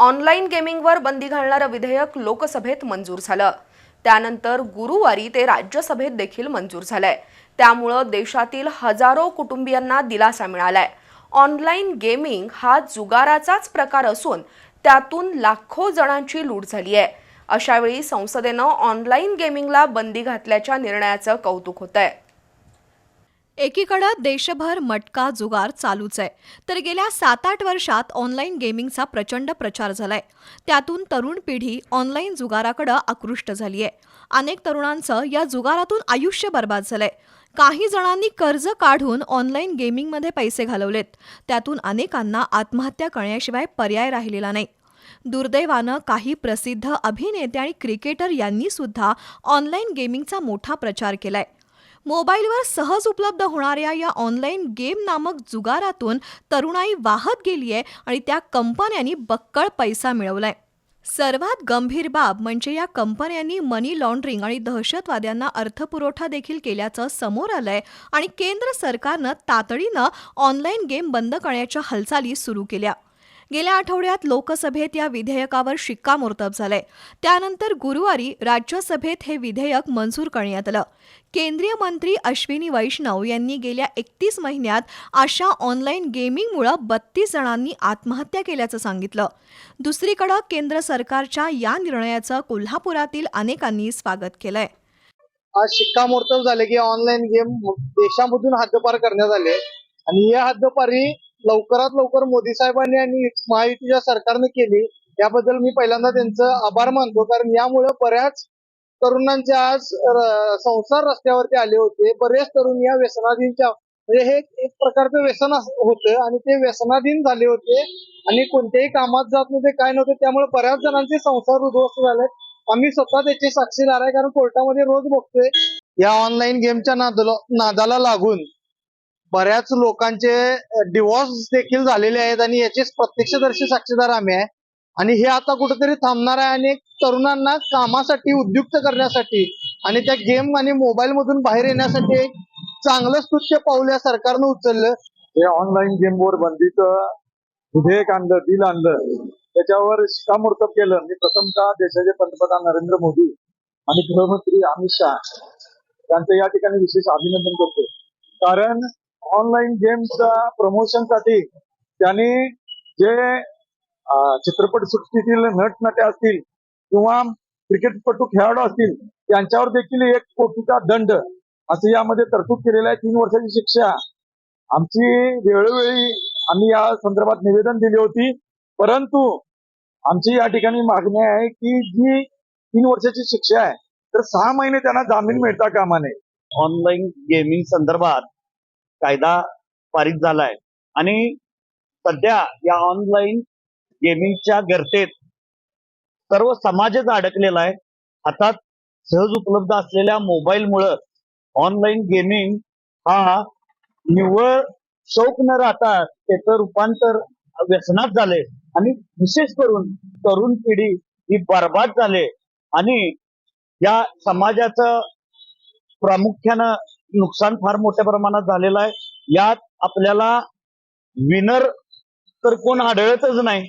Online गेमिंगवर बंदी घालणारं विधेयक लोकसभेत मंजूर झालं. त्यानंतर गुरुवारी ते राज्यसभेत देखील मंजूर झालंय. त्यामुळं देशातील हजारो कुटुंबियांना दिलासा मिळालाय. ऑनलाईन गेमिंग हा जुगाराचाच प्रकार असून त्यातून लाखो जणांची लूट झाली आहे अशावेळी संसदेनं ऑनलाईन गेमिंगला बंदी घातल्याच्या निर्णयाचं कौतुक होत आहे एकीकडं देशभर मटका जुगार चालूच आहे. तर गेल्या सात आठ वर्षात ऑनलाईन गेमिंगचा प्रचंड प्रचार झालाय. त्यातून तरुण पिढी ऑनलाईन जुगाराकडं आकृष्ट झाली आहे. अनेक तरुणांचं या जुगारातून आयुष्य बर्बाद झालंय. काही जणांनी कर्ज काढून ऑनलाईन गेमिंगमध्ये पैसे घालवलेत. त्यातून अनेकांना आत्महत्या करण्याशिवाय पर्याय राहिलेला नाही. दुर्दैवानं काही प्रसिद्ध अभिनेते आणि क्रिकेटर यांनी सुद्धा ऑनलाईन गेमिंगचा मोठा प्रचार केलाय. मोबाईलवर सहज उपलब्ध होणाऱ्या या ऑनलाईन गेम नामक जुगारातून तरुणाई वाहत गेली आहे आणि त्या कंपन्यांनी बक्कळ पैसा मिळवलाय. सर्वात गंभीर बाब म्हणजे या कंपन्यांनी मनी लॉन्ड्रिंग आणि दहशतवाद्यांना अर्थपुरवठा देखील केल्याचं समोर आलंय आणि केंद्र सरकारनं तातडीनं ऑनलाईन गेम बंद करण्याच्या हालचाली सुरू केल्या. गेल्या आठवड्यात लोकसभेत या विधेयकावर शिक्कामोर्तब झालंय. त्यानंतर गुरुवारी राज्यसभेत हे विधेयक मंजूर करण्यात आलं. केंद्रीय मंत्री अश्विनी वैष्णव यांनी गेल्या एकतीस महिन्यात अशा ऑनलाईन गेमिंगमुळं बत्तीस जणांनी आत्महत्या केल्याचं सांगितलं. दुसरीकडं केंद्र सरकारच्या या निर्णयाचं कोल्हापुरातील अनेकांनी स्वागत केलंय. आज शिक्कामोर्तब झाले की ऑनलाईन गेम देशामधून हद्दपार करण्यात आले. आणि या हद्दपारी लवकरात लवकर मोदी साहेबांनी आणि महायुतीच्या सरकारने केली याबद्दल मी पहिल्यांदा त्यांचं आभार मानतो. कारण यामुळे बऱ्याच तरुणांचे आज संसार रस्त्यावरती आले होते. बरेच तरुण या व्यसनाधीनच्या म्हणजे हे एक प्रकारचं व्यसन होतं आणि ते व्यसनाधीन झाले होते. आणि कोणत्याही कामात जात नव्हते काय नव्हते त्यामुळे बऱ्याच जणांचे संसार उद्ध्वस्त झाले आम्ही स्वतः त्याचे साक्षीदार आहे कारण कोर्टामध्ये रोज बघतोय. या ऑनलाईन गेमच्या नादाला नादाला लागून बऱ्याच लोकांचे डिवॉर्स देखील झालेले आहेत आणि याचे प्रत्यक्षदर्शी साक्षीदार आम्ही आहे. आणि हे आता कुठेतरी थांबणार आहे आणि तरुणांना कामासाठी उद्युक्त करण्यासाठी आणि त्या गेम आणि मोबाईल मधून बाहेर येण्यासाठी एक चांगलं स्तुत्य पाऊल या सरकारनं उचललं. हे ऑनलाईन गेमवर बंदीचं विधेयक आणलं बिल आणलं. त्याच्यावर शिक्कामोर्तब केलं. मी प्रथमतः देशाचे पंतप्रधान नरेंद्र मोदी आणि गृहमंत्री अमित शहा यांचं या ठिकाणी विशेष अभिनंदन करतो. कारण ऑनलाईन गेमच्या प्रमोशनसाठी त्यांनी जे चित्रपट सृष्टीतील नटनट्या असतील किंवा क्रिकेटपटू खेळाडू असतील त्यांच्यावर देखील एक कोटीचा दंड असं यामध्ये तरतूद केलेला आहे. तीन वर्षाची शिक्षा. आमची वेळोवेळी आम्ही या संदर्भात निवेदन दिली होती. परंतु आमची या ठिकाणी मागणी आहे की जी तीन वर्षाची शिक्षा आहे तर सहा महिने त्यांना जामीन मिळता कामा नये. ऑनलाईन गेमिंग संदर्भात कायदा पारित झालाय. आणि सध्या या ऑनलाईन गेमिंगच्या गर्तेत सर्व समाजच अडकलेला आहे. हातात सहज उपलब्ध असलेल्या मोबाईलमुळं ऑनलाईन गेमिंग हा निव्वळ शौक न राहता त्याचं रूपांतर व्यसनात झाले. आणि विशेष करून तरुण पिढी ही बर्बाद झाले. आणि या समाजाचं प्रामुख्यानं नुकसान फार मोठ्या प्रमाणात झालेलं आहे. यात आपल्याला विनर तर कोण आढळतच नाही.